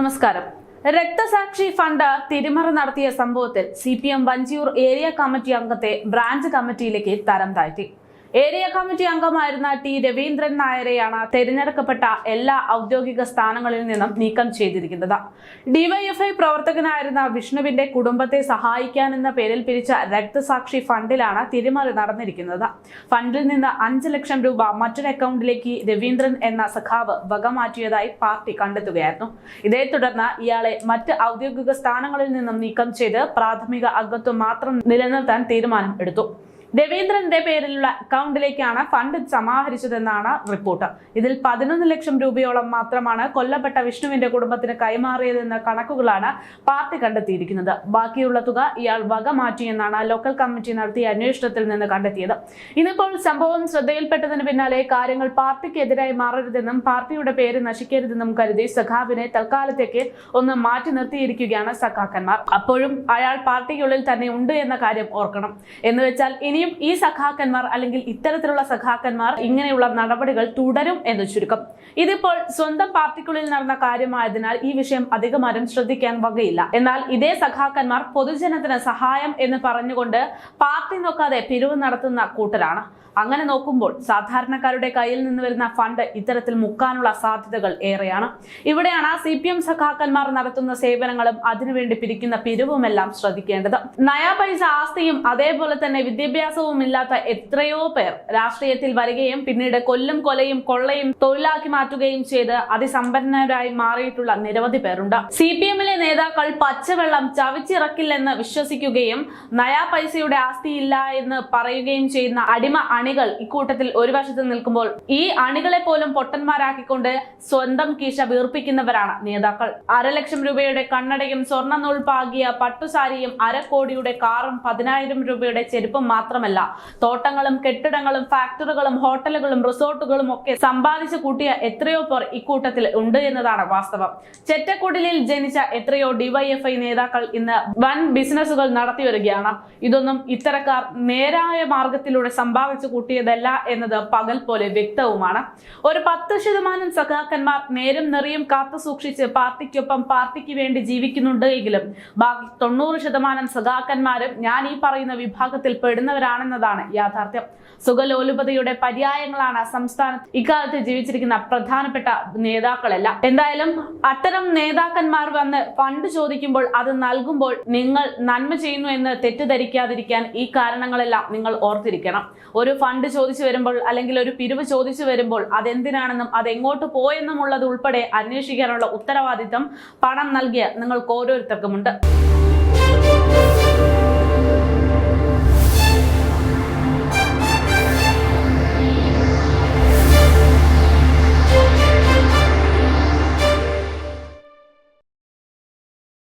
നമസ്കാരം. രക്തസാക്ഷി ഫണ്ട് തിരിമറ നടത്തിയ സംഭവത്തിൽ C P M Vanchiyoor area committee അംഗത്തെ ബ്രാഞ്ച് കമ്മിറ്റിയിലേക്ക് തരം താഴ്ത്തി. ഏരിയ കമ്മിറ്റി അംഗമായിരുന്ന ടി രവീന്ദ്രൻ നായരെയാണ് തെരഞ്ഞെടുക്കപ്പെട്ട എല്ലാ ഔദ്യോഗിക സ്ഥാനങ്ങളിൽ നിന്നും നീക്കം ചെയ്തിരിക്കുന്നത്. ഡിവൈഎഫ്ഐ പ്രവർത്തകനായിരുന്ന വിഷ്ണുവിന്റെ കുടുംബത്തെ സഹായിക്കാനെന്ന പേരിൽ പിരിച്ച രക്തസാക്ഷി ഫണ്ടിലാണ് തിരിമറി നടന്നിരിക്കുന്നത്. ഫണ്ടിൽ നിന്ന് അഞ്ച് ലക്ഷം രൂപ മറ്റൊരു അക്കൗണ്ടിലേക്ക് രവീന്ദ്രൻ എന്ന സഖാവ് വകമാറ്റിയതായി പാർട്ടി കണ്ടെത്തുകയായിരുന്നു. ഇതേ തുടർന്ന് ഇയാളെ മറ്റ് ഔദ്യോഗിക സ്ഥാനങ്ങളിൽ നിന്നും നീക്കം ചെയ്ത് പ്രാഥമിക അംഗത്വം മാത്രം നിലനിർത്താൻ തീരുമാനം എടുത്തു. രവീന്ദ്രന്റെ പേരിലുള്ള അക്കൗണ്ടിലേക്കാണ് ഫണ്ട് സമാഹരിച്ചതെന്നാണ് റിപ്പോർട്ട്. ഇതിൽ പതിനൊന്ന് ലക്ഷം രൂപയോളം മാത്രമാണ് കൊല്ലപ്പെട്ട വിഷ്ണുവിന്റെ കുടുംബത്തിന് കൈമാറിയതെന്ന കണക്കുകളാണ് പാർട്ടി കണ്ടെത്തിയിരിക്കുന്നത്. ബാക്കിയുള്ള തുക ഇയാൾ വക മാറ്റിയെന്നാണ് ലോക്കൽ കമ്മിറ്റി നടത്തിയ അന്വേഷണത്തിൽ നിന്ന് കണ്ടെത്തിയത്. ഇന്നിപ്പോൾ സംഭവം ശ്രദ്ധയിൽപ്പെട്ടതിന് പിന്നാലെ കാര്യങ്ങൾ പാർട്ടിക്കെതിരായി മാറരുതെന്നും പാർട്ടിയുടെ പേര് നശിക്കരുതെന്നും കരുതി സഖാവിനെ തൽക്കാലത്തേക്ക് ഒന്ന് മാറ്റി നിർത്തിയിരിക്കുകയാണ് സഖാക്കന്മാർ. അപ്പോഴും അയാൾ പാർട്ടിക്കുള്ളിൽ തന്നെ ഉണ്ട് എന്ന കാര്യം ഓർക്കണം. എന്ന് വെച്ചാൽ ഇനിയും ഈ സഖാക്കന്മാർ അല്ലെങ്കിൽ ഇത്തരത്തിലുള്ള സഖാക്കന്മാർ ഇങ്ങനെയുള്ള നടപടികൾ തുടരും എന്ന് ചുരുക്കം. ഇതിപ്പോൾ സ്വന്തം പാർട്ടിക്കുള്ളിൽ നടന്ന കാര്യമായതിനാൽ ഈ വിഷയം അധികമാരും ശ്രദ്ധിക്കാൻ വകയില്ല. എന്നാൽ ഇതേ സഖാക്കന്മാർ പൊതുജനത്തിന് സഹായം എന്ന് പറഞ്ഞുകൊണ്ട് പാർട്ടി നോക്കാതെ പിരിവ് നടത്തുന്ന കൂട്ടരാണ്. അങ്ങനെ നോക്കുമ്പോൾ സാധാരണക്കാരുടെ കയ്യിൽ നിന്ന് വരുന്ന ഫണ്ട് ഇത്തരത്തിൽ മുക്കാനുള്ള സാധ്യതകൾ ഏറെയാണ്. ഇവിടെയാണ് സി പി എം സഖാക്കന്മാർ നടത്തുന്ന സേവനങ്ങളും അതിനുവേണ്ടി പിരിക്കുന്ന പിരിവുമെല്ലാം ശ്രദ്ധിക്കേണ്ടത്. നയാ പൈസ ആസ്തിയും അതേപോലെ തന്നെ വിദ്യാഭ്യാസവും ഇല്ലാത്ത എത്രയോ പേർ രാഷ്ട്രീയത്തിൽ വരികയും പിന്നീട് കൊല്ലും കൊലയും കൊള്ളയും തൊഴിലാക്കി മാറ്റുകയും ചെയ്ത് അതിസമ്പന്നരായി മാറിയിട്ടുള്ള നിരവധി പേരുണ്ട്. സി പി എമ്മിലെ നേതാക്കൾ പച്ചവെള്ളം ചവിച്ചിറക്കില്ലെന്ന് വിശ്വസിക്കുകയും നയാ പൈസയുടെ ആസ്തിയില്ല എന്ന് പറയുകയും ചെയ്യുന്ന അടിമ അണികൾ ഇക്കൂട്ടത്തിൽ ഒരു വശത്ത് നിൽക്കുമ്പോൾ ഈ അണികളെ പോലും പൊട്ടന്മാരാക്കിക്കൊണ്ട് സ്വന്തം കീശ വീർപ്പിക്കുന്നവരാണ് നേതാക്കൾ. അരലക്ഷം രൂപയുടെ കണ്ണടയും സ്വർണ നൂൽ പാകിയ പട്ടുസാരിയും അരക്കോടിയുടെ കാറും പതിനായിരം രൂപയുടെ ചെരുപ്പും മാത്രമല്ല തോട്ടങ്ങളും കെട്ടിടങ്ങളും ഫാക്ടറികളും ഹോട്ടലുകളും റിസോർട്ടുകളും ഒക്കെ സമ്പാദിച്ചു കൂട്ടിയ എത്രയോ പേർ ഇക്കൂട്ടത്തിൽ ഉണ്ട് എന്നതാണ് വാസ്തവം. ചെറ്റക്കുടിലിൽ ജനിച്ച എത്രയോ ഡിവൈഎഫ്ഐ നേതാക്കൾ ഇന്ന് വൻ ബിസിനസ്സുകൾ നടത്തി വരികയാണ്. ഇതൊന്നും ഇത്തരക്കാർ നേരായ മാർഗത്തിലൂടെ സമ്പാദിച്ചു കൂട്ടിയതല്ല എന്നത് പകൽ പോലെ വ്യക്തവുമാണ്. ഒരു പത്ത് ശതമാനം സഖാക്കന്മാർ നേരും നിറയും കാത്തു സൂക്ഷിച്ച് പാർട്ടിക്കൊപ്പം പാർട്ടിക്ക് വേണ്ടി ജീവിക്കുന്നുണ്ട് എങ്കിലും ബാക്കി തൊണ്ണൂറ് ശതമാനം സഖാക്കന്മാരും ഞാൻ ഈ പറയുന്ന വിഭാഗത്തിൽ പെടുന്നവരാണെന്നതാണ് യാഥാർത്ഥ്യം. സുഖലോലുപതയുടെ പര്യായങ്ങളാണ് സംസ്ഥാനത്ത് ഇക്കാലത്ത് ജീവിച്ചിരിക്കുന്ന പ്രധാനപ്പെട്ട നേതാക്കളെല്ലാം. എന്തായാലും അത്തരം നേതാക്കന്മാർ വന്ന് ഫണ്ട് ചോദിക്കുമ്പോൾ അത് നൽകുമ്പോൾ നിങ്ങൾ നന്മ ചെയ്യുന്നു എന്ന് തെറ്റിദ്ധരിക്കാതിരിക്കാൻ ഈ കാരണങ്ങളെല്ലാം നിങ്ങൾ ഓർത്തിരിക്കണം. ഒരു ഫണ്ട് ചോദിച്ചു വരുമ്പോൾ അല്ലെങ്കിൽ ഒരു പിരിവ് ചോദിച്ചു വരുമ്പോൾ അതെന്തിനാണെന്നും അതെങ്ങോട്ട് പോയെന്നും ഉള്ളത് ഉൾപ്പെടെ അന്വേഷിക്കാനുള്ള ഉത്തരവാദിത്തം പണം നൽകിയ നിങ്ങൾക്ക് ഓരോരുത്തർക്കുമുണ്ട്.